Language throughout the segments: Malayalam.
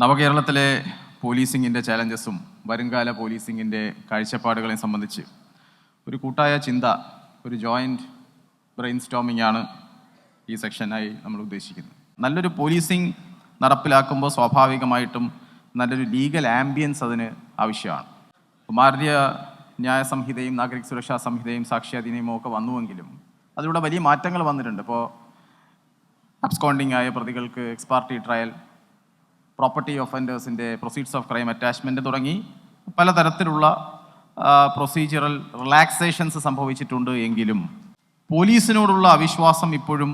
നവകേരളത്തിലെ പോലീസിങ്ങിന്റെ ചാലഞ്ചസും വരുംകാല പോലീസിങ്ങിന്റെ കാഴ്ചപ്പാടുകളെയും സംബന്ധിച്ച് ഒരു കൂട്ടായ ചിന്ത ഒരു ജോയിന്റ് ബ്രെയിൻ സ്റ്റോമിംഗ് ആണ് ഈ സെക്ഷനായി നമ്മൾ ഉദ്ദേശിക്കുന്നത്. നല്ലൊരു പോലീസിങ് നടപ്പിലാക്കുമ്പോൾ സ്വാഭാവികമായിട്ടും നല്ലൊരു ലീഗൽ ആംബിയൻസ് അതിന് ആവശ്യമാണ്. കുമാരീയ ന്യായ സംഹിതയും നാഗരിക സുരക്ഷാ സംഹിതയും സാക്ഷ്യാധീനവും ഒക്കെ വന്നുവെങ്കിലും അതിലൂടെ വലിയ മാറ്റങ്ങൾ വന്നിട്ടുണ്ട്. ഇപ്പോൾ അബ്സ്കോണ്ടിങ് ആയ പ്രതികൾക്ക് എക്സ്പാർട്ടി ട്രയൽ പ്രോപ്പർട്ടി ഒഫൻഡേഴ്സിന്റെ പ്രൊസീഡ്സ് ഓഫ് ക്രൈം അറ്റാച്ച്മെന്റ് തുടങ്ങി. പലതരത്തിലുള്ള പ്രൊസീജിയറൽ റിലാക്സേഷൻസ് സംഭവിച്ചിട്ടുണ്ട് എങ്കിലും പോലീസിനോടുള്ള അവിശ്വാസം ഇപ്പോഴും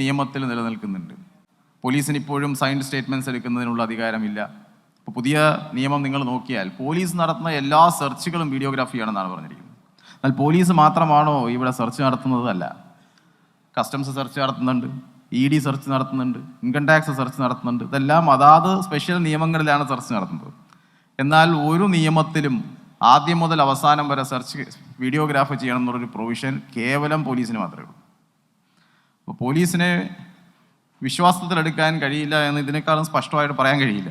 നിയമത്തിൽ നിലനിൽക്കുന്നുണ്ട്. പോലീസിന് ഇപ്പോഴും സൈൻഡ് സ്റ്റേറ്റ്മെന്റ്സ് എടുക്കുന്നതിനുള്ള അധികാരമില്ല. ഇപ്പോൾ പുതിയ നിയമം നിങ്ങൾ നോക്കിയാൽ പോലീസ് നടത്തുന്ന എല്ലാ സെർച്ചുകളും വീഡിയോഗ്രാഫിയാണെന്നാണ് പറഞ്ഞിരിക്കുന്നത്. എന്നാൽ പോലീസ് മാത്രമാണോ ഇവിടെ സെർച്ച് നടത്തുന്നതല്ല? കസ്റ്റംസ് സെർച്ച് നടത്തുന്നുണ്ട്. ഇ ഡി സെർച്ച് നടത്തുന്നുണ്ട് ഇൻകം ടാക്സ് സെർച്ച് നടത്തുന്നുണ്ട്. ഇതെല്ലാം അതാത് സ്പെഷ്യൽ നിയമങ്ങളിലാണ് സെർച്ച് നടത്തുന്നത്. എന്നാൽ ഒരു നിയമത്തിലും ആദ്യം മുതൽ അവസാനം വരെ സെർച്ച് വീഡിയോഗ്രാഫ് ചെയ്യണം എന്നുള്ളൊരു പ്രൊവിഷൻ കേവലം പോലീസിന് മാത്രമേ ഉള്ളൂ. അപ്പോൾ പോലീസിനെ വിശ്വാസത്തിലെടുക്കാൻ കഴിയില്ല എന്ന് ഇതിനേക്കാളും സ്പഷ്ടമായിട്ട് പറയാൻ കഴിയില്ല.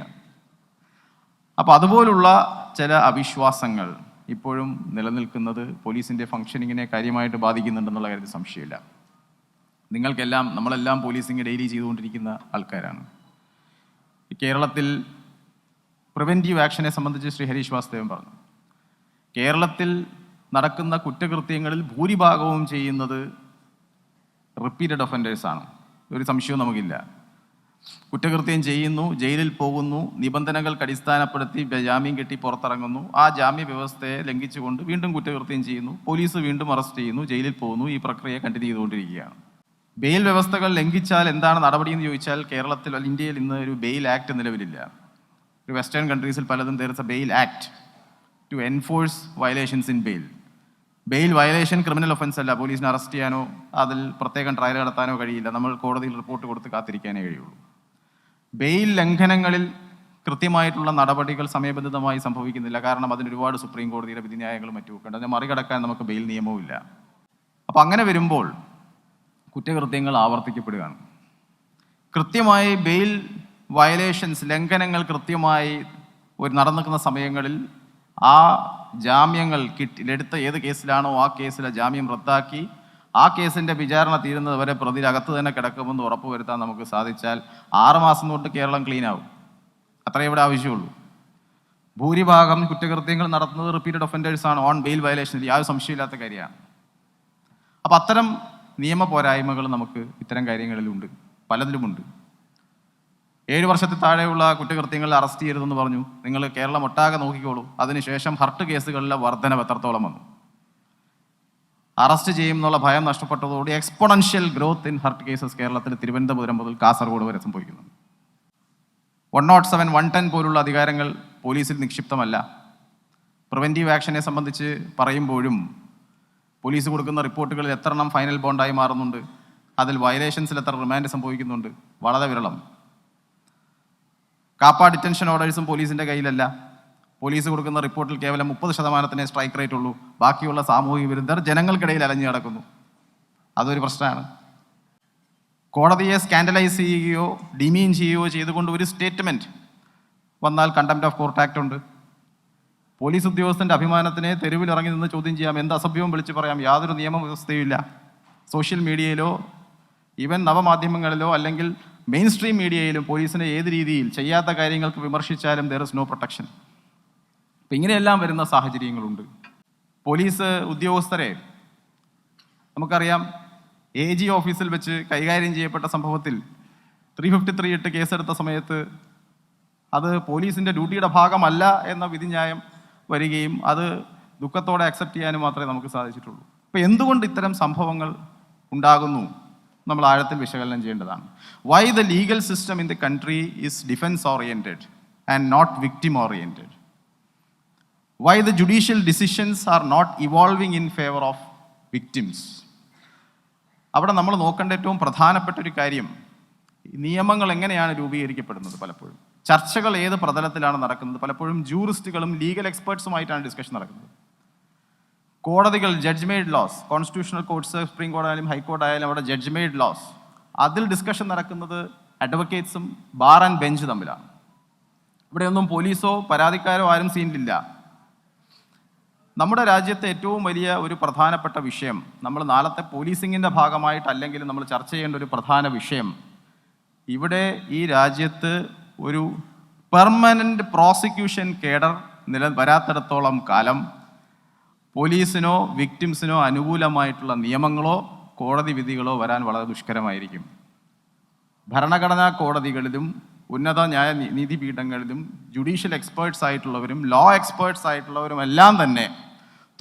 അപ്പോൾ അതുപോലുള്ള ചില അവിശ്വാസങ്ങൾ ഇപ്പോഴും നിലനിൽക്കുന്നത് പോലീസിന്റെ ഫങ്ഷനിങ്ങിനെ കാര്യമായിട്ട് ബാധിക്കുന്നുണ്ടെന്നുള്ള കാര്യത്തിൽ സംശയമില്ല. നിങ്ങൾക്കെല്ലാം നമ്മളെല്ലാം പോലീസിങ് ഡെയിലി ചെയ്തുകൊണ്ടിരിക്കുന്ന ആൾക്കാരാണ്. കേരളത്തിൽ പ്രിവെന്റീവ് ആക്ഷനെ സംബന്ധിച്ച് ശ്രീ ഹരീഷ് വാസ്തവൻ പറഞ്ഞു. കേരളത്തിൽ നടക്കുന്ന കുറ്റകൃത്യങ്ങളിൽ ഭൂരിഭാഗവും ചെയ്യുന്നത് റിപ്പീറ്റഡ് ഒഫൻഡേഴ്സാണ് ഒരു സംശയവും നമുക്കില്ല. കുറ്റകൃത്യം ചെയ്യുന്നു ജയിലിൽ പോകുന്നു നിബന്ധനകൾക്ക് അടിസ്ഥാനപ്പെടുത്തി ജാമ്യം കെട്ടി പുറത്തിറങ്ങുന്നു. ആ ജാമ്യ വ്യവസ്ഥയെ ലംഘിച്ചുകൊണ്ട് വീണ്ടും കുറ്റകൃത്യം ചെയ്യുന്നു. പോലീസ് വീണ്ടും അറസ്റ്റ് ചെയ്യുന്നു ജയിലിൽ പോകുന്നു ഈ പ്രക്രിയ കണ്ടിന്യൂ ചെയ്തുകൊണ്ടിരിക്കുകയാണ്. ബെയിൽ വ്യവസ്ഥകൾ ലംഘിച്ചാൽ എന്താണ് നടപടി എന്ന് ചോദിച്ചാൽ കേരളത്തിൽ ഇന്ത്യയിൽ ഇന്ന് ഒരു ബെയിൽ ആക്ട് നിലവിലില്ല. ഒരു വെസ്റ്റേൺ കൺട്രീസിൽ പലതും തീർച്ച bail act to enforce violations in bail bail violation criminal offence അല്ല പോലീസിനെ അറസ്റ്റ് ചെയ്യാനോ അതിൽ പ്രത്യേകം ട്രയൽ നടത്താനോ കഴിയില്ല. നമ്മൾ കോടതിയിൽ റിപ്പോർട്ട് കൊടുത്ത് കാത്തിരിക്കാനേ കഴിയുള്ളൂ. ബെയിൽ ലംഘനങ്ങളിൽ കൃത്യമായിട്ടുള്ള നടപടികൾ സമയബന്ധിതമായി സംഭവിക്കുന്നില്ല. കാരണം അതിന് ഒരുപാട് സുപ്രീം കോടതിയുടെ വിധിന്യായങ്ങളും മറ്റുമൊക്കെ ഉണ്ട്. അതിനെ മറികടക്കാൻ നമുക്ക് ബെയിൽ നിയമവും ഇല്ല അപ്പം അങ്ങനെ വരുമ്പോൾ കുറ്റകൃത്യങ്ങൾ ആവർത്തിക്കപ്പെടുകയാണ്. കൃത്യമായി ബെയിൽ വയലേഷൻസ് ലംഘനങ്ങൾ കൃത്യമായി ഒരു നടന്നിരിക്കുന്ന സമയങ്ങളിൽ ആ ജാമ്യങ്ങൾ കിട്ടി എടുത്ത ഏത് കേസിലാണോ ആ കേസിലെ ജാമ്യം റദ്ദാക്കി ആ കേസിന്റെ വിചാരണ തീരുന്നത് വരെ പ്രതി അകത്ത് തന്നെ കിടക്കുമെന്ന് ഉറപ്പുവരുത്താൻ നമുക്ക് സാധിച്ചാൽ ആറുമാസം തൊട്ട് കേരളം ക്ലീൻ ആവും. അത്രയേ ഇവിടെ ആവശ്യമുള്ളൂ. ഭൂരിഭാഗം കുറ്റകൃത്യങ്ങൾ നടത്തുന്നത് റിപ്പീറ്റഡ് ഒഫൻഡേഴ്സാണ് ഓൺ ബെയിൽ വയലേഷൻ യാതൊരു സംശയമില്ലാത്ത കാര്യമാണ്. അപ്പം അത്തരം നിയമ പോരായ്മകൾ നമുക്ക് ഇത്തരം കാര്യങ്ങളിലുണ്ട്. പലതിലുമുണ്ട്. ഏഴ് വർഷത്തെ താഴെയുള്ള കുറ്റകൃത്യങ്ങളിൽ അറസ്റ്റ് ചെയ്യരുതെന്ന് പറഞ്ഞു. നിങ്ങൾ കേരളം ഒട്ടാകെ നോക്കിക്കോളൂ. അതിനുശേഷം ഹർട്ട് കേസുകളിലെ വർധനവ് എത്രത്തോളം വന്നു. അറസ്റ്റ് ചെയ്യും എന്നുള്ള ഭയം നഷ്ടപ്പെട്ടതോടെ exponential growth in hurt cases കേരളത്തിൽ തിരുവനന്തപുരം മുതൽ കാസർഗോഡ് വരെ സംഭവിക്കുന്നു. One naught seven one ten പോലുള്ള അധികാരങ്ങൾ പോലീസിൽ നിക്ഷിപ്തമല്ല. പ്രിവെന്റീവ് ആക്ഷനെ സംബന്ധിച്ച് പറയുമ്പോഴും പോലീസ് കൊടുക്കുന്ന റിപ്പോർട്ടുകളിൽ എത്ര എണ്ണം ഫൈനൽ ബോണ്ടായി മാറുന്നുണ്ട്. അതിൽ വയലേഷൻസിൽ എത്ര റിമാൻഡ് സംഭവിക്കുന്നുണ്ട്. വളരെ വിരളം. കാപ്പ ഡിറ്റൻഷൻ ഓർഡേഴ്സും പോലീസിന്റെ കയ്യിലല്ല. പോലീസ് കൊടുക്കുന്ന റിപ്പോർട്ടിൽ കേവലം മുപ്പത് ശതമാനത്തിനേ സ്ട്രൈക്ക് റേറ്റ് ഉള്ളൂ. ബാക്കിയുള്ള സാമൂഹിക വിരുദ്ധർ ജനങ്ങൾക്കിടയിൽ അലഞ്ഞു കിടക്കുന്നു. അതൊരു പ്രശ്നമാണ്. കോടതിയെ സ്കാൻഡലൈസ് ചെയ്യുകയോ ഡിമീൻ ചെയ്യുകയോ ചെയ്തുകൊണ്ട് ഒരു സ്റ്റേറ്റ്മെന്റ് വന്നാൽ കണ്ടംപ്റ്റ് ഓഫ് കോർട്ട് ആക്ട് ഉണ്ട്. പോലീസ് ഉദ്യോഗസ്ഥന്റെ അഭിമാനത്തിനെ തെരുവിൽ ഇറങ്ങി നിന്ന് ചോദ്യം ചെയ്യാം. എന്ത് അസഭ്യവും വിളിച്ചു പറയാം. യാതൊരു നിയമവ്യവസ്ഥയുമില്ല സോഷ്യൽ മീഡിയയിലോ ഈവൻ നവമാധ്യമങ്ങളിലോ അല്ലെങ്കിൽ മെയിൻ സ്ട്രീം മീഡിയയിലും പോലീസിനെ ഏത് രീതിയിൽ ചെയ്യാത്ത കാര്യങ്ങൾക്ക് വിമർശിച്ചാലും ദർ ഇസ് നോ പ്രൊട്ടക്ഷൻ അപ്പം ഇങ്ങനെയെല്ലാം വരുന്ന സാഹചര്യങ്ങളുണ്ട്. പോലീസ് ഉദ്യോഗസ്ഥരെ നമുക്കറിയാം എ ജി ഓഫീസിൽ വെച്ച് കൈകാര്യം ചെയ്യപ്പെട്ട സംഭവത്തിൽ ത്രീ ഫിഫ്റ്റി ത്രീ എട്ട് കേസെടുത്ത സമയത്ത് അത് പോലീസിന്റെ ഡ്യൂട്ടിയുടെ ഭാഗമല്ല എന്ന വിധിന്യായം വരികയും അത് ദുഃഖത്തോടെ അക്സെപ്റ്റ് ചെയ്യാനും മാത്രമേ നമുക്ക് സാധിച്ചിട്ടുള്ളൂ. അപ്പോൾ എന്തുകൊണ്ട് ഇത്തരം സംഭവങ്ങൾ ഉണ്ടാകുന്നു? നമ്മൾ ആഴത്തിൽ വിശകലനം ചെയ്യേണ്ടതാണ്. Why the legal system in the country is defence oriented and not victim oriented why the judicial decisions are not evolving in favour of victims അവിടെ നമ്മൾ നോക്കേണ്ട ഏറ്റവും പ്രധാനപ്പെട്ട ഒരു കാര്യം നിയമങ്ങൾ എങ്ങനെയാണ് രൂപീകരിക്കപ്പെടുന്നത് പലപ്പോഴും? ചർച്ചകൾ ഏത് പ്രതലത്തിലാണ് നടക്കുന്നത്? പലപ്പോഴും ജൂറിസ്റ്റുകളും ലീഗൽ എക്സ്പേർട്സുമായിട്ടാണ് ഡിസ്കഷൻ നടക്കുന്നത്. കോടതികൾ judge made laws constitutional courts supreme കോടതി ഹൈക്കോടതി അവിടെ ജഡ്ജ് മെയ്ഡ് ലോസ് അതിൽ ഡിസ്കഷൻ നടക്കുന്നത് അഡ്വക്കേറ്റ്സും ബാർ ആൻഡ് ബെഞ്ച് തമ്മിലാണ്. ഇവിടെയൊന്നും പോലീസോ പരാതിക്കാരോ ആരും സീനിലില്ല. നമ്മുടെ രാജ്യത്തെ ഏറ്റവും വലിയ ഒരു പ്രധാനപ്പെട്ട വിഷയം നമ്മൾ നാളത്തെ പോലീസിങ്ങിന്റെ ഭാഗമായിട്ടല്ലെങ്കിൽ നമ്മൾ ചർച്ച ചെയ്യേണ്ട ഒരു പ്രധാന വിഷയം ഇവിടെ ഈ രാജ്യത്ത് ഒരു പെർമനന്റ് പ്രോസിക്യൂഷൻ കേഡർ നില വരാത്തിടത്തോളം കാലം പോലീസിനോ വിക്ടിംസിനോ അനുകൂലമായിട്ടുള്ള നിയമങ്ങളോ കോടതി വിധികളോ വരാൻ വളരെ ദുഷ്കരമായിരിക്കും. ഭരണഘടനാ കോടതികളിലും ഉന്നത ന്യായ നീതിപീഠങ്ങളിലും ജുഡീഷ്യൽ എക്സ്പേർട്സ് ആയിട്ടുള്ളവരും ലോ എക്സ്പേർട്സ് ആയിട്ടുള്ളവരും എല്ലാം തന്നെ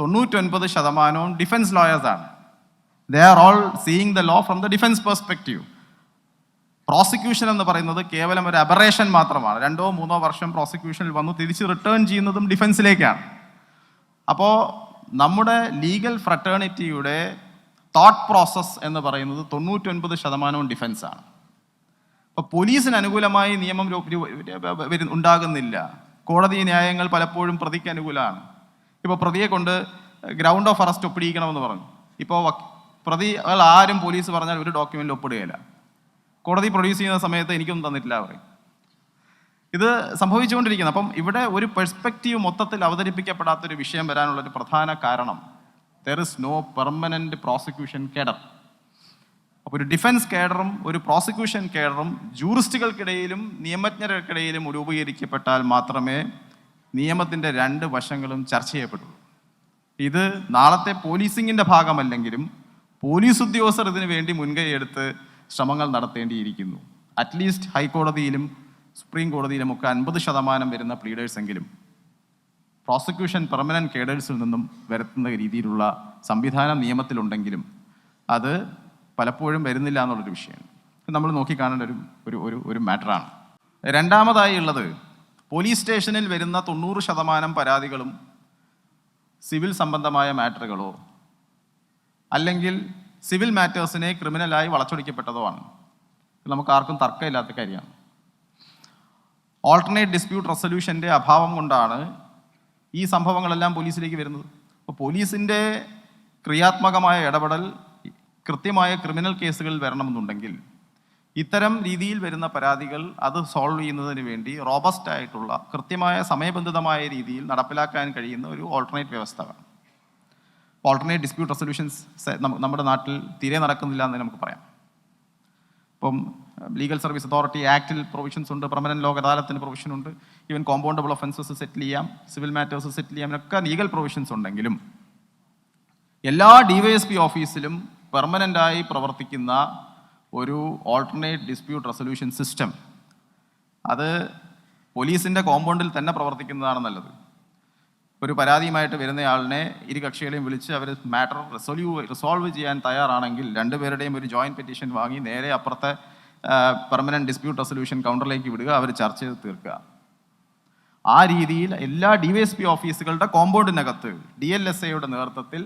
തൊണ്ണൂറ്റൊൻപത് ശതമാനവും defence ലോയേഴ്സാണ് they are all seeing the law from the defence perspective prosecution എന്ന് പറയുന്നത് കേവലം ഒരു അബറേഷൻ മാത്രമാണ്. രണ്ടോ മൂന്നോ വർഷം പ്രോസിക്യൂഷനിൽ വന്നു തിരിച്ച് റിട്ടേൺ ചെയ്യുന്നതും ഡിഫൻസിലേക്കാണ് അപ്പോൾ നമ്മുടെ ലീഗൽ ഫ്രട്ടേണിറ്റിയുടെ തോട്ട് പ്രോസസ്സ് എന്ന് പറയുന്നത് തൊണ്ണൂറ്റൊൻപത് ശതമാനവും ഡിഫൻസാണ് അപ്പോൾ പോലീസിന് അനുകൂലമായി നിയമം ഉണ്ടാകുന്നില്ല. കോടതി ന്യായങ്ങൾ പലപ്പോഴും പ്രതിക്ക് അനുകൂലമാണ്. ഇപ്പോൾ പ്രതിയെ കൊണ്ട് ഗ്രൗണ്ട് ഓഫ് അറസ്റ്റ് ഒപ്പിടിയിക്കണമെന്ന് പറഞ്ഞു. ഇപ്പോൾ പ്രതി ആരും പോലീസ് പറഞ്ഞാൽ ഒരു ഡോക്യുമെന്റ് ഒപ്പിടുകയില്ല. കോടതി പ്രൊഡ്യൂസ് ചെയ്യുന്ന സമയത്ത് എനിക്കൊന്നും തന്നിട്ടില്ല പറയും. ഇത് സംഭവിച്ചുകൊണ്ടിരിക്കുന്നത് അപ്പം ഇവിടെ ഒരു പെർസ്പെക്റ്റീവ് മൊത്തത്തിൽ അവതരിപ്പിക്കപ്പെടാത്തൊരു വിഷയം വരാനുള്ള ഒരു പ്രധാന കാരണം there is no permanent prosecution cadre അപ്പോൾ ഒരു ഡിഫൻസ് കേഡറും ഒരു പ്രോസിക്യൂഷൻ കേഡറും ജൂറിസ്റ്റുകൾക്കിടയിലും നിയമജ്ഞർക്കിടയിലും രൂപീകരിക്കപ്പെട്ടാൽ മാത്രമേ നിയമത്തിന്റെ രണ്ട് വശങ്ങളും ചർച്ച ചെയ്യപ്പെട്ടുള്ളൂ. ഇത് നാളത്തെ പോലീസിങ്ങിന്റെ ഭാഗമല്ലെങ്കിലും പോലീസ് ഉദ്യോഗസ്ഥർ ഇതിനു വേണ്ടി മുൻകൈയെടുത്ത് ശ്രമങ്ങൾ നടത്തേണ്ടിയിരിക്കുന്നു. അറ്റ്ലീസ്റ്റ് ഹൈക്കോടതിയിലും സുപ്രീം കോടതിയിലും ഒക്കെ അൻപത് ശതമാനം വരുന്ന പ്ലീഡേഴ്സെങ്കിലും പ്രോസിക്യൂഷൻ പെർമനന്റ് കേഡേഴ്സിൽ നിന്നും വരുത്തുന്ന രീതിയിലുള്ള സംവിധാനം നിയമത്തിലുണ്ടെങ്കിലും അത് പലപ്പോഴും വരുന്നില്ല എന്നുള്ളൊരു വിഷയമാണ്. നമ്മൾ നോക്കിക്കാണേണ്ട ഒരു ഒരു ഒരു ഒരു മാറ്ററാണ്. രണ്ടാമതായി ഉള്ളത് പോലീസ് സ്റ്റേഷനിൽ വരുന്ന തൊണ്ണൂറ് ശതമാനം പരാതികളും സിവിൽ സംബന്ധമായ മാറ്ററുകളോ അല്ലെങ്കിൽ സിവിൽ മാറ്റേഴ്സിനെ ക്രിമിനലായി വളച്ചൊടിക്കപ്പെട്ടതോ ആണ് നമുക്ക് ആർക്കും തർക്കമില്ലാത്ത കാര്യമാണ്. ഓൾട്ടർനേറ്റ് ഡിസ്പ്യൂട്ട് റെസൊല്യൂഷന്റെ അഭാവം കൊണ്ടാണ് ഈ സംഭവങ്ങളെല്ലാം പോലീസിലേക്ക് വരുന്നത്. അപ്പോൾ പോലീസിന്റെ ക്രിയാത്മകമായ ഇടപെടൽ കൃത്യമായ ക്രിമിനൽ കേസുകളിൽ വരണമെന്നുണ്ടെങ്കിൽ ഇത്തരം രീതിയിൽ വരുന്ന പരാതികൾ അത് സോൾവ് ചെയ്യുന്നതിന് വേണ്ടി റോബസ്റ്റ് ആയിട്ടുള്ള കൃത്യമായ സമയബന്ധിതമായ രീതിയിൽ നടപ്പിലാക്കാൻ കഴിയുന്ന ഒരു ഓൾട്ടർനേറ്റ് വ്യവസ്ഥ ഓൾട്ടർനേറ്റ് ഡിസ്പ്യൂട്ട് റെസൊല്യൂഷൻസ് നമ്മുടെ നാട്ടിൽ തീരെ നടക്കുന്നില്ല എന്ന് നമുക്ക് പറയാം. ഇപ്പം ലീഗൽ സർവീസ് അതോറിറ്റി ആക്ടിൽ പ്രൊവിഷൻസ് ഉണ്ട് പെർമനന്റ് ലോക അദാലത്തിന് പ്രൊവിഷൻ ഉണ്ട് ഈവൻ കോമ്പൗണ്ടബിൾ ഒഫൻസസ് സെറ്റിൽ ചെയ്യാം സിവിൽ മാറ്റേഴ്സ് സെറ്റിൽ ചെയ്യാം ഒക്കെ ലീഗൽ പ്രൊവിഷൻസ് ഉണ്ടെങ്കിലും എല്ലാ ഡി വൈ എസ് പി ഓഫീസിലും പെർമനന്റായി പ്രവർത്തിക്കുന്ന ഒരു ഓൾട്ടർനേറ്റ് ഡിസ്പ്യൂട്ട് റെസൊല്യൂഷൻ സിസ്റ്റം അത് പോലീസിന്റെ കോമ്പൗണ്ടിൽ തന്നെ പ്രവർത്തിക്കുന്നതാണ് നല്ലത്. ഒരു പരാതിയുമായിട്ട് വരുന്നയാളിനെ ഇരു കക്ഷികളെയും വിളിച്ച് അവർ മാറ്റർ റിസോൾവ് റിസോൾവ് ചെയ്യാൻ തയ്യാറാണെങ്കിൽ രണ്ടുപേരുടെയും ഒരു ജോയിന്റ് പെറ്റീഷൻ വാങ്ങി നേരെ അപ്പുറത്തെ പെർമനന്റ് ഡിസ്പ്യൂട്ട് റെസൊല്യൂഷൻ കൗണ്ടറിലേക്ക് വിടുക അവർ ചർച്ച ചെയ്ത് തീർക്കുക. ആ രീതിയിൽ എല്ലാ ഡി വൈ എസ് പി ഓഫീസുകളുടെ കോമ്പൗണ്ടിനകത്ത് ഡി എൽ എസ് എയുടെ നേതൃത്വത്തിൽ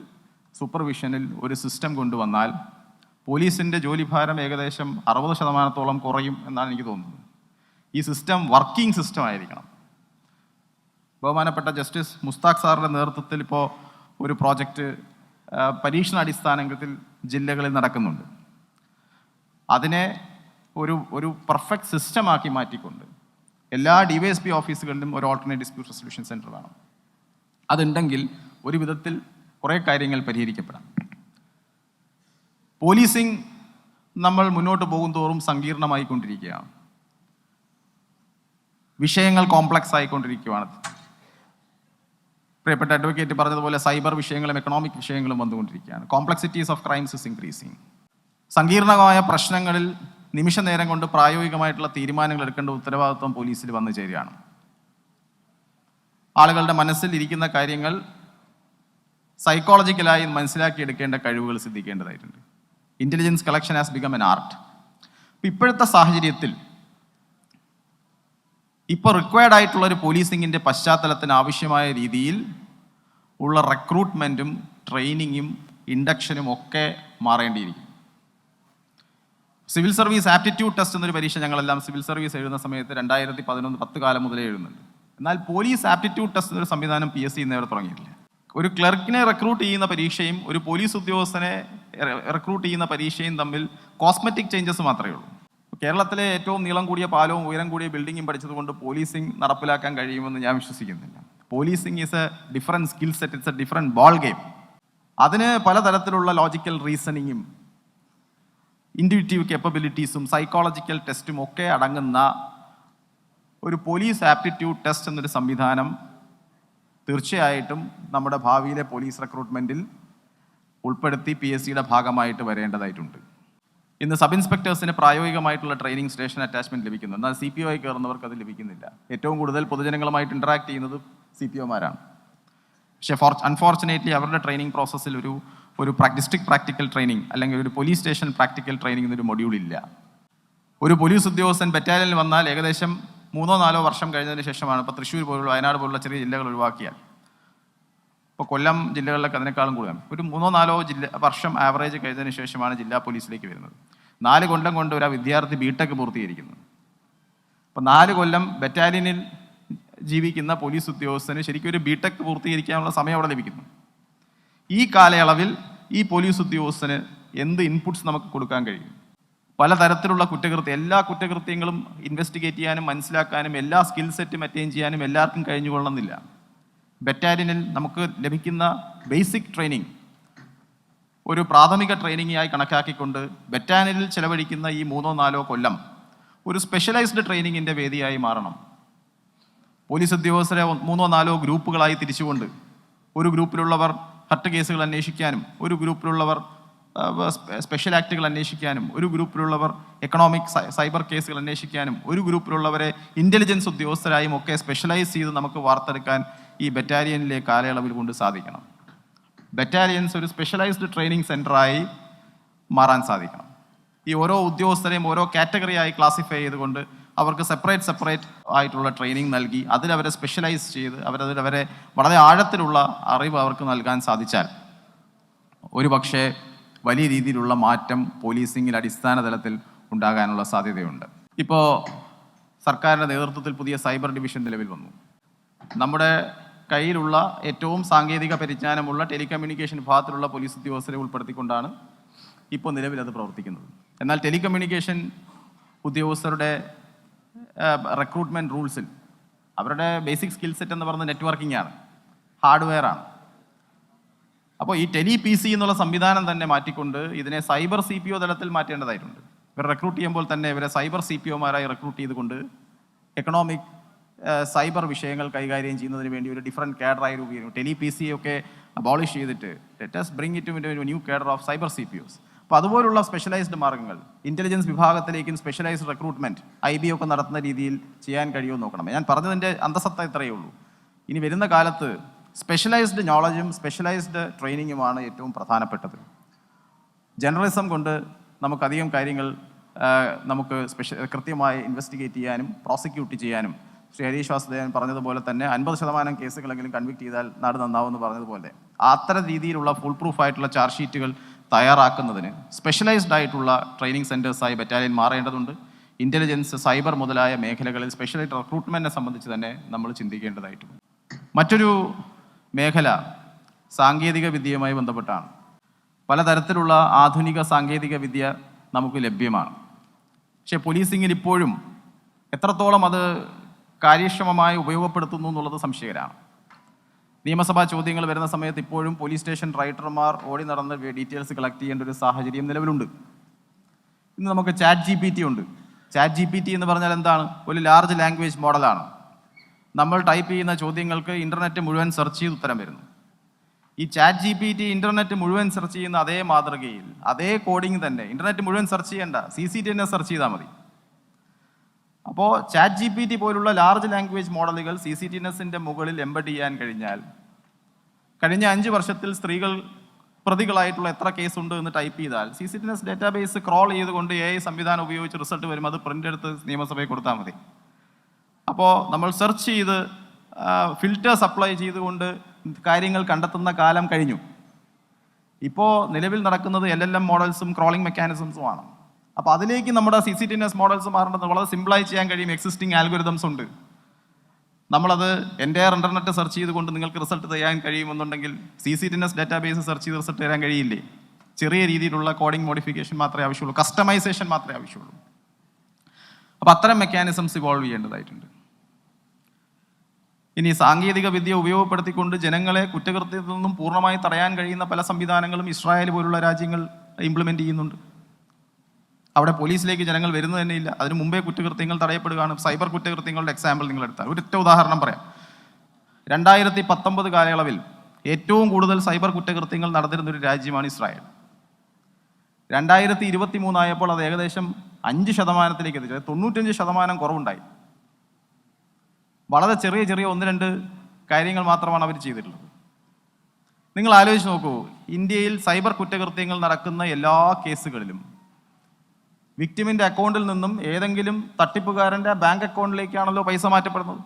സൂപ്പർവിഷനിൽ ഒരു സിസ്റ്റം കൊണ്ടുവന്നാൽ പോലീസിന്റെ ജോലിഭാരം ഏകദേശം അറുപത് ശതമാനത്തോളം കുറയും എന്നാണ് എനിക്ക് തോന്നുന്നത്. ഈ സിസ്റ്റം വർക്കിംഗ് സിസ്റ്റം ആയിരിക്കണം. ബഹുമാനപ്പെട്ട ജസ്റ്റിസ് മുസ്താഖ് സാറിന്റെ നേതൃത്വത്തിൽ ഇപ്പോൾ ഒരു പ്രോജക്റ്റ് പരീക്ഷണാടിസ്ഥാനത്തിൽ ജില്ലകളിൽ നടക്കുന്നുണ്ട്. അതിനെ ഒരു ഒരു പെർഫെക്റ്റ് സിസ്റ്റമാക്കി മാറ്റിക്കൊണ്ട് എല്ലാ ഡി വൈ എസ് പി ഓഫീസുകളിലും ഒരു ഓൾട്ടർനേറ്റ് ഡിസ്പ്യൂട്ട് റെസൊല്യൂഷൻ സെന്റർ വേണം. അതുണ്ടെങ്കിൽ ഒരു വിധത്തിൽ കുറേ കാര്യങ്ങൾ പരിഹരിക്കപ്പെടാം. പോലീസിങ് നമ്മൾ മുന്നോട്ട് പോകും തോറും സങ്കീർണമായിക്കൊണ്ടിരിക്കുകയാണ്. വിഷയങ്ങൾ കോംപ്ലക്സ് ആയിക്കൊണ്ടിരിക്കുകയാണ് പ്രിയപ്പെട്ട അഡ്വക്കേറ്റ് പറഞ്ഞതുപോലെ സൈബർ വിഷയങ്ങളും എക്കണോമിക് വിഷയങ്ങളും വന്നുകൊണ്ടിരിക്കുകയാണ്. Complexities of crimes is increasing സങ്കീർണമായ പ്രശ്നങ്ങളിൽ നിമിഷ നേരം കൊണ്ട് പ്രായോഗികമായിട്ടുള്ള തീരുമാനങ്ങൾ എടുക്കേണ്ട ഉത്തരവാദിത്വം പോലീസിൽ വന്നു ചേരുകയാണ്. ആളുകളുടെ മനസ്സിൽ ഇരിക്കുന്ന കാര്യങ്ങൾ സൈക്കോളജിക്കലായി മനസ്സിലാക്കിയെടുക്കേണ്ട കഴിവുകൾ സിദ്ധിക്കേണ്ടതായിട്ടുണ്ട്. Intelligence collection has become an art ഇപ്പോഴത്തെ സാഹചര്യത്തിൽ ഇപ്പോൾ റിക്വയർഡ് ആയിട്ടുള്ള ഒരു പോലീസിങ്ങിന്റെ പശ്ചാത്തലത്തിന് ആവശ്യമായ രീതിയിൽ ഉള്ള റിക്രൂട്ട്മെന്റും ട്രെയിനിങ്ങും ഇൻഡക്ഷനും ഒക്കെ മാറേണ്ടിയിരിക്കും സിവിൽ സർവീസ് ആപ്റ്റിറ്റ്യൂഡ് ടെസ്റ്റ് എന്നൊരു പരീക്ഷ ഞങ്ങളെല്ലാം സിവിൽ സർവീസ് എഴുതുന്ന സമയത്ത് രണ്ടായിരത്തി പതിനൊന്ന് പത്ത് കാലം മുതലേ എഴുതുന്നുണ്ട്. എന്നാൽ പോലീസ് ആപ്റ്റിറ്റ്യൂഡ് ടെസ്റ്റ് എന്നൊരു സംവിധാനം പി എസ് സി ഇന്നേവരെ തുടങ്ങിയിട്ടില്ല. ഒരു ക്ലർക്കിനെ റിക്രൂട്ട് ചെയ്യുന്ന പരീക്ഷയും ഒരു പോലീസ് ഉദ്യോഗസ്ഥനെ റിക്രൂട്ട് ചെയ്യുന്ന പരീക്ഷയും തമ്മിൽ കോസ്മെറ്റിക് ചേഞ്ചസ് മാത്രമേ ഉള്ളൂ. കേരളത്തിലെ ഏറ്റവും നീളം കൂടിയ പാലവും ഉയരം കൂടിയ ബിൽഡിങ്ങും പഠിച്ചതുകൊണ്ട് പോലീസിംഗ് നടപ്പിലാക്കാൻ കഴിയുമെന്ന് ഞാൻ വിശ്വസിക്കുന്നില്ല. Policing is a different skill set it's a different ball game അതിന് പലതരത്തിലുള്ള ലോജിക്കൽ റീസണിങ്ങും ഇൻഡ്യൂറ്റീവ് കേപ്പബിലിറ്റീസും സൈക്കോളജിക്കൽ ടെസ്റ്റും ഒക്കെ അടങ്ങുന്ന ഒരു പോലീസ് ആപ്റ്റിറ്റ്യൂഡ് ടെസ്റ്റ് എന്നൊരു സംവിധാനം തീർച്ചയായിട്ടും നമ്മുടെ ഭാവിയിലെ പോലീസ് റിക്രൂട്ട്മെന്റിൽ ഉൾപ്പെടുത്തി പി എസ് സിയുടെ ഭാഗമായിട്ട് വരേണ്ടതായിട്ടുണ്ട്. ഇന്ന് സബ് ഇൻസ്പെക്ടേഴ്സിന് പ്രായോഗികമായിട്ടുള്ള ട്രെയിനിങ് സ്റ്റേഷൻ അറ്റാച്ച്മെന്റ് ലഭിക്കുന്നു. എന്നാൽ സി പി ഒ ആയി കയറുന്നവർക്ക് അത് ലഭിക്കുന്നില്ല. ഏറ്റവും കൂടുതൽ പൊതുജനങ്ങളുമായിട്ട് ഇന്ററാക്ട് ചെയ്യുന്നത് സി പി ഒമാരാണ് പക്ഷേ ഫോർ അൺഫോർച്ചുനേറ്റ്ലി അവരുടെ ട്രെയിനിങ് പ്രോസസ്സിൽ ഒരു ഒരു ഡിസ്ട്രിക്ട് പ്രാക്ടിക്കൽ ട്രെയിനിങ് അല്ലെങ്കിൽ ഒരു പോലീസ് സ്റ്റേഷൻ പ്രാക്ടിക്കൽ ട്രെയിനിങ് എന്നൊരു മൊഡ്യൂൾ ഇല്ല. ഒരു പോലീസ് ഉദ്യോഗസ്ഥൻ ബറ്റാലിയനിൽ വന്നാൽ ഏകദേശം മൂന്നോ നാലോ വർഷം കഴിഞ്ഞതിന് ശേഷമാണ് ഇപ്പോൾ തൃശ്ശൂർ പോലുള്ള വയനാട് പോലുള്ള ചെറിയ ജില്ലകൾ ഒഴിവാക്കിയാൽ. ഇപ്പോൾ കൊല്ലം ജില്ലകളിലൊക്കെ അതിനേക്കാളും കൂടുതലാണ്. ഒരു മൂന്നോ നാലോ ജില്ല വർഷം ആവറേജ് കഴിഞ്ഞതിന് ശേഷമാണ് ജില്ലാ പോലീസിലേക്ക് വരുന്നത്. നാല് കൊല്ലം കൊണ്ട് ഒരു വിദ്യാർത്ഥി ബിടെക് പൂർത്തീകരിക്കുന്നത് അപ്പോൾ നാല് കൊല്ലം ബറ്റാലിയനിൽ ജീവിക്കുന്ന പോലീസ് ഉദ്യോഗസ്ഥന് ശരിക്കും ഒരു ബിടെക് പൂർത്തീകരിക്കാനുള്ള സമയം അവിടെ ലഭിക്കുന്നു. ഈ കാലയളവിൽ ഈ പോലീസ് ഉദ്യോഗസ്ഥന് എന്ത് ഇൻപുട്സ് നമുക്ക് കൊടുക്കാൻ കഴിയും? പലതരത്തിലുള്ള കുറ്റകൃത്യം എല്ലാ കുറ്റകൃത്യങ്ങളും ഇൻവെസ്റ്റിഗേറ്റ് ചെയ്യാനും മനസ്സിലാക്കാനും എല്ലാ സ്കിൽ സെറ്റും അറ്റൈൻ ചെയ്യാനും എല്ലാവർക്കും കഴിഞ്ഞുകൊള്ളുന്നില്ല. ബറ്റാലിയനിൽ നമുക്ക് ലഭിക്കുന്ന ബേസിക് ട്രെയിനിങ് ഒരു പ്രാഥമിക ട്രെയിനിങ്ങായി കണക്കാക്കിക്കൊണ്ട് ബറ്റാലിയനിൽ ചെലവഴിക്കുന്ന ഈ മൂന്നോ നാലോ കൊല്ലം ഒരു സ്പെഷ്യലൈസ്ഡ് ട്രെയിനിങ്ങിന്റെ വേദിയായി മാറണം. പോലീസ് ഉദ്യോഗസ്ഥരെ മൂന്നോ നാലോ ഗ്രൂപ്പുകളായി തിരിച്ചുകൊണ്ട് ഒരു ഗ്രൂപ്പിലുള്ളവർ ഹട്ട് കേസുകൾ അന്വേഷിക്കാനും ഒരു ഗ്രൂപ്പിലുള്ളവർ സ്പെഷ്യൽ ആക്റ്റുകൾ അന്വേഷിക്കാനും ഒരു ഗ്രൂപ്പിലുള്ളവർ എക്കണോമിക് സൈബർ കേസുകൾ അന്വേഷിക്കാനും ഒരു ഗ്രൂപ്പിലുള്ളവരെ ഇന്റലിജൻസ് ഉദ്യോഗസ്ഥരായും ഒക്കെ സ്പെഷ്യലൈസ് ചെയ്ത് നമുക്ക് വാർത്തെടുക്കാൻ ഈ ബറ്റാലിയനിലെ കാലയളവിൽ കൊണ്ട് സാധിക്കണം. ബറ്റാലിയൻസ് ഒരു സ്പെഷ്യലൈസ്ഡ് ട്രെയിനിങ് സെന്ററായി മാറാൻ സാധിക്കണം. ഈ ഓരോ ഉദ്യോഗസ്ഥരെയും ഓരോ കാറ്റഗറിയായി ക്ലാസിഫൈ ചെയ്തുകൊണ്ട് അവർക്ക് സെപ്പറേറ്റ് സെപ്പറേറ്റ് ആയിട്ടുള്ള ട്രെയിനിങ് നൽകി അതിലവരെ സ്പെഷ്യലൈസ് ചെയ്ത് അവരതിൽ അവരെ വളരെ ആഴത്തിലുള്ള അറിവ് അവർക്ക് നൽകാൻ സാധിച്ചാൽ ഒരു പക്ഷേ വലിയ രീതിയിലുള്ള മാറ്റം പോലീസിങ്ങിൽ അടിസ്ഥാന തലത്തിൽ ഉണ്ടാകാനുള്ള സാധ്യതയുണ്ട്. ഇപ്പോൾ സർക്കാരിന്റെ നേതൃത്വത്തിൽ പുതിയ സൈബർ ഡിവിഷൻ നിലവിൽ വന്നു. നമ്മുടെ കയ്യിലുള്ള ഏറ്റവും സാങ്കേതിക പരിജ്ഞാനമുള്ള ടെലികമ്മ്യൂണിക്കേഷൻ വിഭാഗത്തിലുള്ള പോലീസ് ഉദ്യോഗസ്ഥരെ ഉൾപ്പെടുത്തിക്കൊണ്ടാണ് ഇപ്പോൾ നിലവിൽ അത് പ്രവർത്തിക്കുന്നത്. എന്നാൽ ടെലികമ്മ്യൂണിക്കേഷൻ ഉദ്യോഗസ്ഥരുടെ റിക്രൂട്ട്മെന്റ് റൂൾസിൽ അവരുടെ ബേസിക് സ്കിൽ സെറ്റ് എന്ന് പറയുന്നത് നെറ്റ്വർക്കിംഗ് ആണ് ഹാർഡ്വെയർ ആണ്. അപ്പോൾ ഈ ടെലി പി സി എന്നുള്ള സംവിധാനം തന്നെ മാറ്റിക്കൊണ്ട് ഇതിനെ സൈബർ സി പി ഒ തലത്തിൽ മാറ്റേണ്ടതായിട്ടുണ്ട്. ഇവർ റിക്രൂട്ട് ചെയ്യുമ്പോൾ തന്നെ ഇവരെ സൈബർ സി പി ഒമാരായി റിക്രൂട്ട് ചെയ്തുകൊണ്ട് എക്കണോമിക് സൈബർ വിഷയങ്ങൾ കൈകാര്യം ചെയ്യുന്നതിന് വേണ്ടി ഒരു ഡിഫറെന്റ് കേഡറായി രൂപീകരിക്കും ടെലി പി സി ഒക്കെ അബോളിഷ് ചെയ്തിട്ട് let's bring it to new cadre of cyber C P Us അപ്പോൾ അതുപോലുള്ള സ്പെഷ്യലൈസ്ഡ് മാർഗങ്ങൾ ഇന്റലിജൻസ് വിഭാഗത്തിലേക്കും സ്പെഷ്യലൈസ്ഡ് റിക്രൂട്ട്മെന്റ് ഐ ബി ഒക്കെ നടത്തുന്ന രീതിയിൽ ചെയ്യാൻ കഴിയുമോ നോക്കണം. ഞാൻ പറഞ്ഞതിന്റെ അന്തസത്ത ഇത്രയേ ഉള്ളൂ. ഇനി വരുന്ന കാലത്ത് സ്പെഷ്യലൈസ്ഡ് നോളജും സ്പെഷ്യലൈസ്ഡ് ട്രെയിനിങ്ങുമാണ് ഏറ്റവും പ്രധാനപ്പെട്ടത്. ജേർണലിസം കൊണ്ട് നമുക്കധികം കാര്യങ്ങൾ നമുക്ക് സ്പെഷ്യ കൃത്യമായി ഇൻവെസ്റ്റിഗേറ്റ് ചെയ്യാനും പ്രോസിക്യൂട്ട് ചെയ്യാനും ശ്രീ ഹരീഷ് വാസുദേവൻ പറഞ്ഞതുപോലെ തന്നെ അൻപത് ശതമാനം കേസുകളെങ്കിലും കൺവിക്ട് ചെയ്താൽ നാട് നന്നാവുമെന്ന് പറഞ്ഞതുപോലെ. അത്തരം രീതിയിലുള്ള ഫുൾ പ്രൂഫ് ആയിട്ടുള്ള ചാർജ് ഷീറ്റുകൾ തയ്യാറാക്കുന്നതിന് സ്പെഷ്യലൈസ്ഡ് ആയിട്ടുള്ള ട്രെയിനിങ് സെന്റേഴ്സായി ബറ്റാലിയൻ മാറേണ്ടതുണ്ട്. ഇന്റലിജൻസ് സൈബർ മുതലായ മേഖലകളിൽ സ്പെഷ്യലായിട്ട് റിക്രൂട്ട്മെന്റിനെ സംബന്ധിച്ച് തന്നെ നമ്മൾ ചിന്തിക്കേണ്ടതായിട്ടുണ്ട്. മറ്റൊരു മേഖല സാങ്കേതിക വിദ്യയുമായി ബന്ധപ്പെട്ടാണ്. പലതരത്തിലുള്ള ആധുനിക സാങ്കേതിക വിദ്യ നമുക്ക് ലഭ്യമാണ്. പക്ഷേ പോലീസിങ്ങിൽ ഇപ്പോഴും എത്രത്തോളം അത് കാര്യക്ഷമമായി ഉപയോഗപ്പെടുത്തുന്നു എന്നുള്ളത് സംശയകരമാണ് നിയമസഭാ ചോദ്യങ്ങൾ വരുന്ന സമയത്ത് ഇപ്പോഴും പോലീസ് സ്റ്റേഷൻ റൈറ്റർമാർ ഓടി നടന്ന് ഡീറ്റെയിൽസ് കളക്ട് ചെയ്യേണ്ട ഒരു സാഹചര്യം നിലവിലുണ്ട്. ഇന്ന് നമുക്ക് ചാറ്റ് ജി പി ടി ഉണ്ട്. ചാറ്റ് ജി പി ടി എന്ന് പറഞ്ഞാൽ എന്താണ്? ഒരു ലാർജ് ലാംഗ്വേജ് മോഡലാണ് നമ്മൾ ടൈപ്പ് ചെയ്യുന്ന ചോദ്യങ്ങൾക്ക് ഇന്റർനെറ്റ് മുഴുവൻ സെർച്ച് ചെയ്ത് ഉത്തരം വരുന്നു. ഈ chat G P T internet മുഴുവൻ സെർച്ച് ചെയ്യുന്ന അതേ മാതൃകയിൽ അതേ കോഡിംഗ് തന്നെ ഇന്റർനെറ്റ് മുഴുവൻ സെർച്ച് ചെയ്യേണ്ട സി സി ടി തന്നെ സെർച്ച് ചെയ്താൽ മതി. അപ്പോൾ ചാറ്റ് ജി പി ടി പോലുള്ള ലാർജ് ലാംഗ്വേജ് മോഡലുകൾ സി സി ടി എസിന്റെ മുകളിൽ എംബഡ് ചെയ്യാൻ കഴിഞ്ഞാൽ കഴിഞ്ഞ അഞ്ച് വർഷത്തിൽ സ്ത്രീകൾ പ്രതികളായിട്ടുള്ള എത്ര കേസ് ഉണ്ട് എന്ന് ടൈപ്പ് ചെയ്താൽ C C T S database crawl ചെയ്തുകൊണ്ട് എ ഐ സംവിധാനം ഉപയോഗിച്ച് റിസൾട്ട് വരും. അത് പ്രിന്റ് എടുത്ത് നിയമസഭയിൽ കൊടുത്താൽ മതി. അപ്പോൾ നമ്മൾ സെർച്ച് ചെയ്ത് ഫിൽറ്റേഴ്സ് സപ്ലൈ ചെയ്തുകൊണ്ട് കാര്യങ്ങൾ കണ്ടെത്തുന്ന കാലം കഴിഞ്ഞു. ഇപ്പോൾ നിലവിൽ നടക്കുന്നത് എൽ എൽ എം മോഡൽസും ക്രോളിംഗ് മെക്കാനിസംസുമാണ് അപ്പോൾ അതിലേക്ക് നമ്മുടെ C C T S models മാറേണ്ടത് വളരെ സിമ്പിളായി ചെയ്യാൻ കഴിയും എക്സിസ്റ്റിംഗ് ആൽഗോരിതംസ് ഉണ്ട്. നമ്മളത് എന്റെ ഇന്റർനെറ്റ് സെർച്ച് ചെയ്തുകൊണ്ട് നിങ്ങൾക്ക് റിസൾട്ട് തരാൻ കഴിയുമെന്നുണ്ടെങ്കിൽ C C T S database search ചെയ്ത് റിസൾട്ട് തരാൻ കഴിയില്ലേ? ചെറിയ രീതിയിലുള്ള കോഡിംഗ് മോഡിഫിക്കേഷൻ മാത്രമേ ആവശ്യമുള്ളൂ. കസ്റ്റമൈസേഷൻ മാത്രമേ ആവശ്യമുള്ളൂ. അപ്പോൾ അത്തരം മെക്കാനിസംസ് ഇവോൾവ് ചെയ്യേണ്ടതായിട്ടുണ്ട്. ഇനി സാങ്കേതിക വിദ്യ ഉപയോഗപ്പെടുത്തിക്കൊണ്ട് ജനങ്ങളെ കുറ്റകൃത്യത്തിൽ നിന്നും പൂർണമായി തടയാൻ കഴിയുന്ന പല സംവിധാനങ്ങളും ഇസ്രായേൽ പോലുള്ള രാജ്യങ്ങൾ ഇംപ്ലിമെന്റ് ചെയ്യുന്നുണ്ട്. അവിടെ പോലീസിലേക്ക് ജനങ്ങൾ വരുന്നത് തന്നെ ഇല്ല. അതിനു മുമ്പേ കുറ്റകൃത്യങ്ങൾ തടയപ്പെടുകയാണ്. സൈബർ കുറ്റകൃത്യങ്ങളുടെ എക്സാമ്പിൾ നിങ്ങൾ എടുത്താൽ. ഒരൊറ്റ ഉദാഹരണം പറയാം. രണ്ടായിരത്തി പത്തൊമ്പത് കാലയളവിൽ ഏറ്റവും കൂടുതൽ സൈബർ കുറ്റകൃത്യങ്ങൾ നടന്നിരുന്ന ഒരു രാജ്യമാണ് ഇസ്രായേൽ. രണ്ടായിരത്തി ഇരുപത്തി മൂന്നായപ്പോൾ അത് ഏകദേശം അഞ്ച് ശതമാനത്തിലേക്ക് എത്തിച്ചു അതായത് തൊണ്ണൂറ്റഞ്ച് ശതമാനം കുറവുണ്ടായി. വളരെ ചെറിയ ചെറിയ ഒന്ന് രണ്ട് കാര്യങ്ങൾ മാത്രമാണ് അവർ ചെയ്തിട്ടുള്ളത്. നിങ്ങൾ ആലോചിച്ച് നോക്കൂ. ഇന്ത്യയിൽ സൈബർ കുറ്റകൃത്യങ്ങൾ നടക്കുന്ന എല്ലാ കേസുകളിലും വിക്ടിമിന്റെ അക്കൗണ്ടിൽ നിന്നും ഏതെങ്കിലും തട്ടിപ്പുകാരന്റെ ബാങ്ക് അക്കൗണ്ടിലേക്കാണല്ലോ പൈസ മാറ്റപ്പെടുന്നത്.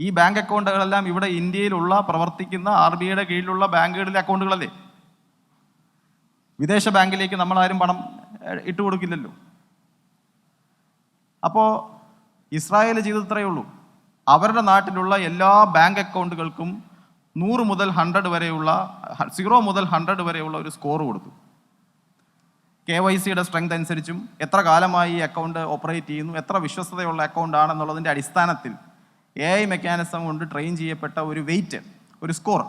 ഈ ബാങ്ക് അക്കൗണ്ടുകളെല്ലാം ഇവിടെ ഇന്ത്യയിലുള്ള പ്രവർത്തിക്കുന്ന ആർ ബി ഐയുടെ കീഴിലുള്ള ബാങ്കുകളിലെ അക്കൗണ്ടുകളല്ലേ വിദേശ ബാങ്കിലേക്ക് നമ്മൾ ആരും പണം ഇട്ടു കൊടുക്കില്ലല്ലോ. അപ്പോൾ ഇസ്രായേൽ ചെയ്തത്രയേ ഉള്ളൂ. അവരുടെ നാട്ടിലുള്ള എല്ലാ ബാങ്ക് അക്കൗണ്ടുകൾക്കും നൂറ് മുതൽ ഹൺഡ്രഡ് വരെയുള്ള സീറോ മുതൽ ഹൺഡ്രഡ് വരെയുള്ള ഒരു സ്കോർ കൊടുത്തു. കെ വൈ സിയുടെ സ്ട്രെങ്ത് അനുസരിച്ചും എത്ര കാലമായി ഈ അക്കൗണ്ട് ഓപ്പറേറ്റ് ചെയ്യുന്നു എത്ര വിശ്വസ്തതയുള്ള അക്കൗണ്ട് ആണെന്നുള്ളതിന്റെ അടിസ്ഥാനത്തിൽ എ ഐ മെക്കാനിസം കൊണ്ട് ട്രെയിൻ ചെയ്യപ്പെട്ട ഒരു വെയിറ്റ് ഒരു സ്കോർ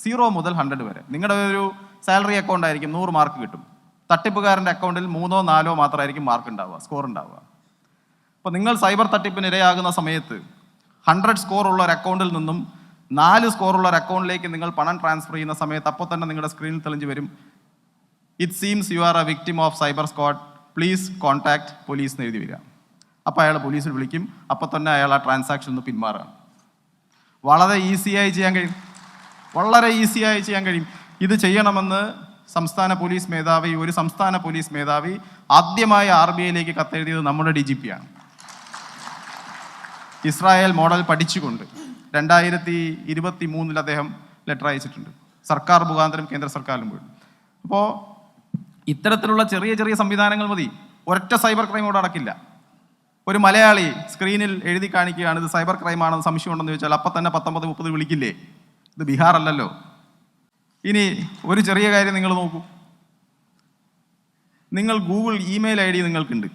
സീറോ മുതൽ ഹൺഡ്രഡ് വരെ. നിങ്ങളുടെ ഒരു സാലറി അക്കൗണ്ട് ആയിരിക്കും നൂറ് മാർക്ക് കിട്ടും. തട്ടിപ്പുകാരന്റെ അക്കൗണ്ടിൽ മൂന്നോ നാലോ മാത്രമായിരിക്കും മാർക്ക് ഉണ്ടാവുക സ്കോർ ഉണ്ടാവുക. അപ്പോൾ നിങ്ങൾ സൈബർ തട്ടിപ്പിന് ഇരയാകുന്ന സമയത്ത് ഹൺഡ്രഡ് സ്കോർ ഉള്ള ഒരു അക്കൗണ്ടിൽ നിന്നും നാല് സ്കോർ ഉള്ള ഒരു അക്കൗണ്ടിലേക്ക് നിങ്ങൾ പണം ട്രാൻസ്ഫർ ചെയ്യുന്ന സമയത്ത് അപ്പോൾ തന്നെ നിങ്ങളുടെ സ്ക്രീനിൽ തെളിഞ്ഞ് വരും it seems you are a victim of cyber squad please contact police എന്ന് എഴുതി വരിക. അപ്പോൾ അയാൾ പോലീസിൽ വിളിക്കും. അപ്പോൾ തന്നെ അയാൾ ആ ട്രാൻസാക്ഷൻ ഒന്ന് പിന്മാറുകയാണ് വളരെ ഈസിയായി ചെയ്യാൻ കഴിയും. വളരെ ഈസിയായി ചെയ്യാൻ കഴിയും. ഇത് ചെയ്യണമെന്ന് സംസ്ഥാന പോലീസ് മേധാവി ഒരു സംസ്ഥാന പോലീസ് മേധാവി ആദ്യമായി ആർ ബി ഐയിലേക്ക് കത്തെഴുതിയത് നമ്മുടെ ഡി ജി പി ആണ്. ഇസ്രായേൽ മോഡൽ പഠിച്ചുകൊണ്ട് രണ്ടായിരത്തി ഇരുപത്തി മൂന്നിൽ അദ്ദേഹം ലെറ്റർ അയച്ചിട്ടുണ്ട്. സർക്കാർ മുഖാന്തരം കേന്ദ്ര സർക്കാരിലും പോയി. അപ്പോൾ ഇത്തരത്തിലുള്ള ചെറിയ ചെറിയ സംവിധാനങ്ങൾ മതി. ഒരൊറ്റ സൈബർ ക്രൈം ഇവിടെ അടക്കില്ല. ഒരു മലയാളി സ്ക്രീനിൽ എഴുതി കാണിക്കുകയാണ് ഇത് സൈബർ ക്രൈം ആണെന്ന് സംശയമുണ്ടെന്ന് ചോദിച്ചാൽ അപ്പം തന്നെ പത്തൊമ്പത് മുപ്പത് വിളിക്കില്ലേ? ഇത് ബീഹാർ അല്ലല്ലോ ഇനി ഒരു ചെറിയ കാര്യം നിങ്ങൾ നോക്കൂ. നിങ്ങൾ ഗൂഗിൾ ഇമെയിൽ ഐ ഡി നിങ്ങൾക്കുണ്ട്.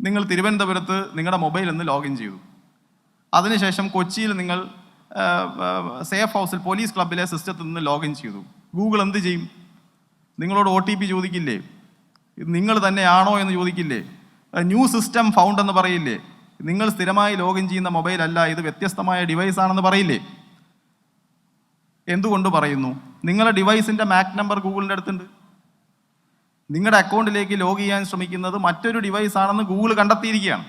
നിങ്ങൾ തിരുവനന്തപുരത്ത് നിങ്ങളുടെ മൊബൈലിൽ നിന്ന് ലോഗിൻ ചെയ്തു. അതിനുശേഷം കൊച്ചിയിൽ നിങ്ങൾ സേഫ് ഹൗസിൽ പോലീസ് ക്ലബിലെ സിസ്റ്റത്തിൽ നിന്ന് ലോഗിൻ ചെയ്തു. ഗൂഗിൾ എന്ത് ചെയ്യും? നിങ്ങളോട് ഒ ടി പി ചോദിക്കില്ലേ? ഇത് നിങ്ങൾ തന്നെയാണോ എന്ന് ചോദിക്കില്ലേ? ന്യൂ സിസ്റ്റം ഫൗണ്ട് എന്ന് പറയില്ലേ? നിങ്ങൾ സ്ഥിരമായി ലോഗിൻ ചെയ്യുന്ന മൊബൈൽ അല്ല ഇത് വ്യത്യസ്തമായ ഡിവൈസ് ആണെന്ന് പറയില്ലേ? എന്തുകൊണ്ട് പറയുന്നു? നിങ്ങളുടെ ഡിവൈസിന്റെ മാക് നമ്പർ ഗൂഗിളിന്റെ അടുത്തുണ്ട്. നിങ്ങളുടെ അക്കൗണ്ടിലേക്ക് ലോഗ് ചെയ്യാൻ ശ്രമിക്കുന്നത് മറ്റൊരു ഡിവൈസ് ആണെന്ന് ഗൂഗിൾ കണ്ടെത്തിയിരിക്കുകയാണ്.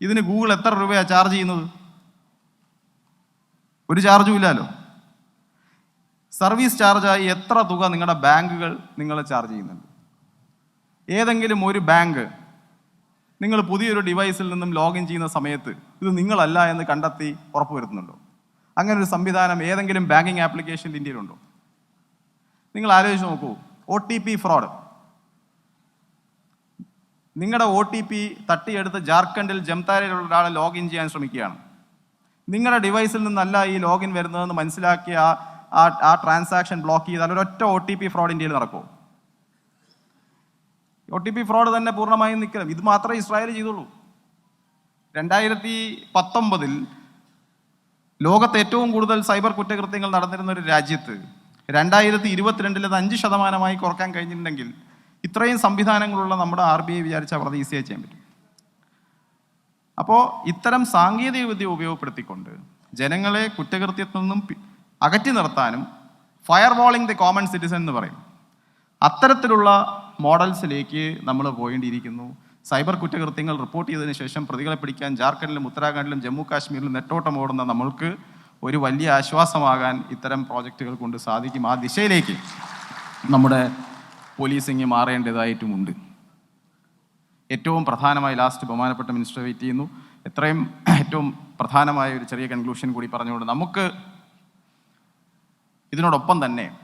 ഇതിന് ഗൂഗിൾ എത്ര രൂപയാണ് ചാർജ് ചെയ്യുന്നത്? ഒരു ചാർജും ഇല്ലല്ലോ സർവീസ് ചാർജായി എത്ര തുക നിങ്ങളുടെ ബാങ്കുകൾ നിങ്ങൾ ചാർജ് ചെയ്യുന്നുണ്ട്? ഏതെങ്കിലും ഒരു ബാങ്ക് നിങ്ങൾ പുതിയൊരു ഡിവൈസിൽ നിന്നും ലോഗിൻ ചെയ്യുന്ന സമയത്ത് ഇത് നിങ്ങളല്ല എന്ന് കണ്ടെത്തി ഉറപ്പുവരുത്തുന്നുണ്ടോ? അങ്ങനെ ഒരു സംവിധാനം ഏതെങ്കിലും ബാങ്കിങ് ആപ്ലിക്കേഷൻ ഇന്ത്യയിലുണ്ടോ? നിങ്ങൾ ആലോചിച്ച് നോക്കൂ ഒ ടി പി ഫ്രോഡ്. നിങ്ങളുടെ ഒ ടി പി തട്ടിയെടുത്ത് ജാർഖണ്ഡിൽ ജംതാരയിലുള്ള ഒരാളെ ലോഗിൻ ചെയ്യാൻ ശ്രമിക്കുകയാണ്. നിങ്ങളുടെ ഡിവൈസിൽ നിന്നല്ല ഈ ലോഗിൻ വരുന്നതെന്ന് മനസ്സിലാക്കി ആ ആ ട്രാൻസാക്ഷൻ ബ്ലോക്ക് ചെയ്താൽ ഒരൊറ്റ ഒ ടി പി ഫ്രോഡ് ഇന്ത്യയിൽ നടക്കുമോ ഒ ടി പി ഫ്രോഡ് തന്നെ പൂർണമായും നിൽക്കണം. ഇത് മാത്രമേ ഇസ്രായേൽ ചെയ്തുള്ളൂ. രണ്ടായിരത്തി പത്തൊമ്പതിൽ ലോകത്ത് ഏറ്റവും കൂടുതൽ സൈബർ കുറ്റകൃത്യങ്ങൾ നടന്നിരുന്ന ഒരു രാജ്യത്ത് രണ്ടായിരത്തി ഇരുപത്തിരണ്ടിൽ അത് അഞ്ച് ശതമാനമായി കുറയ്ക്കാൻ കഴിഞ്ഞിട്ടുണ്ടെങ്കിൽ ഇത്രയും സംവിധാനങ്ങളുള്ള നമ്മുടെ ആർ ബി ഐ വിചാരിച്ചാൽ വളരെ ഈസിയായി ചെയ്യാൻ പറ്റും. അപ്പോൾ ഇത്തരം സാങ്കേതിക വിദ്യ ഉപയോഗപ്പെടുത്തിക്കൊണ്ട് ജനങ്ങളെ കുറ്റകൃത്യത്തിൽ നിന്നും അകറ്റി നിർത്താനും firewalling the common citizen എന്ന് പറയും. അത്തരത്തിലുള്ള മോഡൽസിലേക്ക് നമ്മൾ പോയേണ്ടിയിരിക്കുന്നു സൈബർ കുറ്റകൃത്യങ്ങൾ റിപ്പോർട്ട് ചെയ്തതിനു ശേഷം പ്രതികളെ പിടിക്കാൻ ജാർഖണ്ഡിലും ഉത്തരാഖണ്ഡിലും ജമ്മു കാശ്മീരിലും നെട്ടോട്ടം ഓടുന്ന നമ്മൾക്ക് ഒരു വലിയ ആശ്വാസമാകാൻ ഇത്തരം പ്രോജക്റ്റുകൾ കൊണ്ട് സാധിക്കും. ആ ദിശയിലേക്ക് നമ്മുടെ പോലീസിങ് മാറേണ്ടതായിട്ടുമുണ്ട്. ഏറ്റവും പ്രധാനമായി ലാസ്റ്റ് ബഹുമാനപ്പെട്ട മിനിസ്റ്റർ വെയിറ്റ് ചെയ്യുന്നു. എത്രയും ഏറ്റവും പ്രധാനമായ ഒരു ചെറിയ കൺക്ലൂഷൻ കൂടി പറഞ്ഞുകൊണ്ട് നമുക്ക് ഇതിനോടൊപ്പം തന്നെ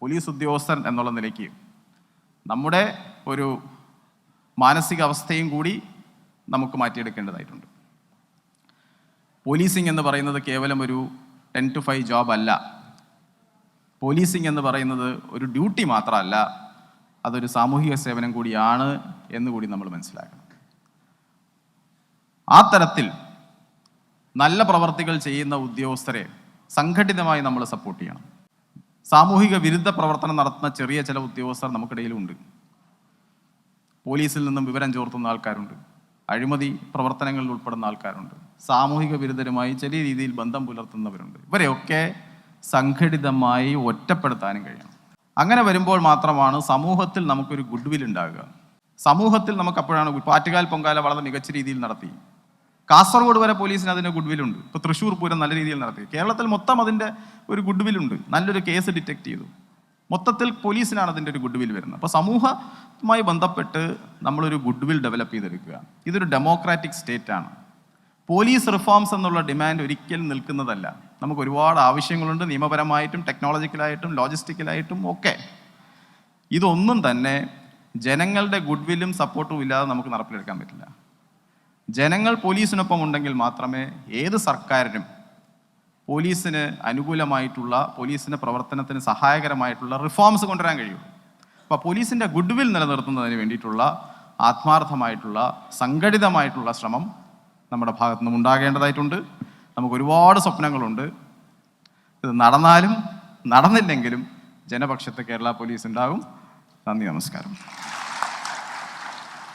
പോലീസ് ഉദ്യോഗസ്ഥൻ എന്നുള്ള നിലയ്ക്ക് നമ്മുടെ ഒരു മാനസികാവസ്ഥയും കൂടി നമുക്ക് മാറ്റിയെടുക്കേണ്ടതായിട്ടുണ്ട്. പോലീസിംഗ് എന്ന് പറയുന്നത് കേവലം ഒരു ടെൻ ടു ഫൈവ് ജോബ് അല്ല. പോലീസിംഗ് എന്ന് പറയുന്നത് ഒരു ഡ്യൂട്ടി മാത്രമല്ല അതൊരു സാമൂഹിക സേവനം കൂടിയാണ് എന്ന് കൂടി നമ്മൾ മനസ്സിലാക്കണം. ആ തരത്തിൽ നല്ല പ്രവർത്തികൾ ചെയ്യുന്ന ഉദ്യോഗസ്ഥരെ സംഘടിതമായി നമ്മൾ സപ്പോർട്ട് ചെയ്യണം. സാമൂഹിക വിരുദ്ധ പ്രവർത്തനം നടത്തുന്ന ചെറിയ ചില ഉദ്യോഗസ്ഥർ നമുക്കിടയിലുണ്ട്. പോലീസിൽ നിന്നും വിവരം ചോർത്തുന്ന ആൾക്കാരുണ്ട്. അഴിമതി പ്രവർത്തനങ്ങളിൽ ഉൾപ്പെടുന്ന ആൾക്കാരുണ്ട്. സാമൂഹിക വിരുദ്ധരുമായി ചെറിയ രീതിയിൽ ബന്ധം പുലർത്തുന്നവരുണ്ട്. ഇവരെയൊക്കെ സംഘടിതമായി ഒറ്റപ്പെടുത്താനും കഴിയണം. അങ്ങനെ വരുമ്പോൾ മാത്രമാണ് സമൂഹത്തിൽ നമുക്കൊരു ഗുഡ് വിൽ ഉണ്ടാകുക. സമൂഹത്തിൽ നമുക്ക് അപ്പോഴാണ് പാറ്റുകാൽ പൊങ്കാല വളരെ മികച്ച രീതിയിൽ നടത്തി. കാസർഗോഡ് വരെ പോലീസിന് അതിന് ഗുഡ് വിൽ ഉണ്ട് ഇപ്പോൾ തൃശ്ശൂർ പൂരം നല്ല രീതിയിൽ നടത്തി. കേരളത്തിൽ മൊത്തം അതിന്റെ ഒരു ഗുഡ് വിൽ ഉണ്ട് നല്ലൊരു കേസ് ഡിറ്റക്ട് ചെയ്തു. മൊത്തത്തിൽ പോലീസിനാണ് അതിന്റെ ഒരു ഗുഡ്വിൽ വരുന്നത്. അപ്പോൾ സമൂഹവുമായി ബന്ധപ്പെട്ട് നമ്മളൊരു ഗുഡ് വിൽ ഡെവലപ്പ് ചെയ്തെടുക്കുക. ഇതൊരു ഡെമോക്രാറ്റിക് സ്റ്റേറ്റ് ആണ്. പോലീസ് റിഫോംസ് എന്നുള്ള ഡിമാൻഡ് ഒരിക്കലും നിൽക്കുന്നതല്ല. നമുക്ക് ഒരുപാട് ആവശ്യങ്ങളുണ്ട്. നിയമപരമായിട്ടും ടെക്നോളജിക്കലായിട്ടും ലോജിസ്റ്റിക്കലായിട്ടും ഒക്കെ. ഇതൊന്നും തന്നെ ജനങ്ങളുടെ ഗുഡ് വില്ലും സപ്പോർട്ടും ഇല്ലാതെ നമുക്ക് നടപ്പിലെടുക്കാൻ പറ്റില്ല. ജനങ്ങൾ പോലീസിനൊപ്പം ഉണ്ടെങ്കിൽ മാത്രമേ ഏത് സർക്കാരിനും പോലീസിന് അനുകൂലമായിട്ടുള്ള പോലീസിന്റെ പ്രവർത്തനത്തിന് സഹായകരമായിട്ടുള്ള റിഫോംസ് കൊണ്ടുവരാൻ കഴിയുള്ളൂ അപ്പോൾ പോലീസിന്റെ ഗുഡ് വിൽ നിലനിർത്തുന്നതിന് വേണ്ടിയിട്ടുള്ള ആത്മാർത്ഥമായിട്ടുള്ള സംഘടിതമായിട്ടുള്ള ശ്രമം നമ്മുടെ ഭാഗത്തു നിന്നും ഉണ്ടാകേണ്ടതായിട്ടുണ്ട്. നമുക്ക് ഒരുപാട് സ്വപ്നങ്ങളുണ്ട്. ഇത് നടന്നാലും നടന്നില്ലെങ്കിലും ജനപക്ഷത്തെ കേരള പോലീസ് ഉണ്ടാകും. നന്ദി നമസ്കാരം.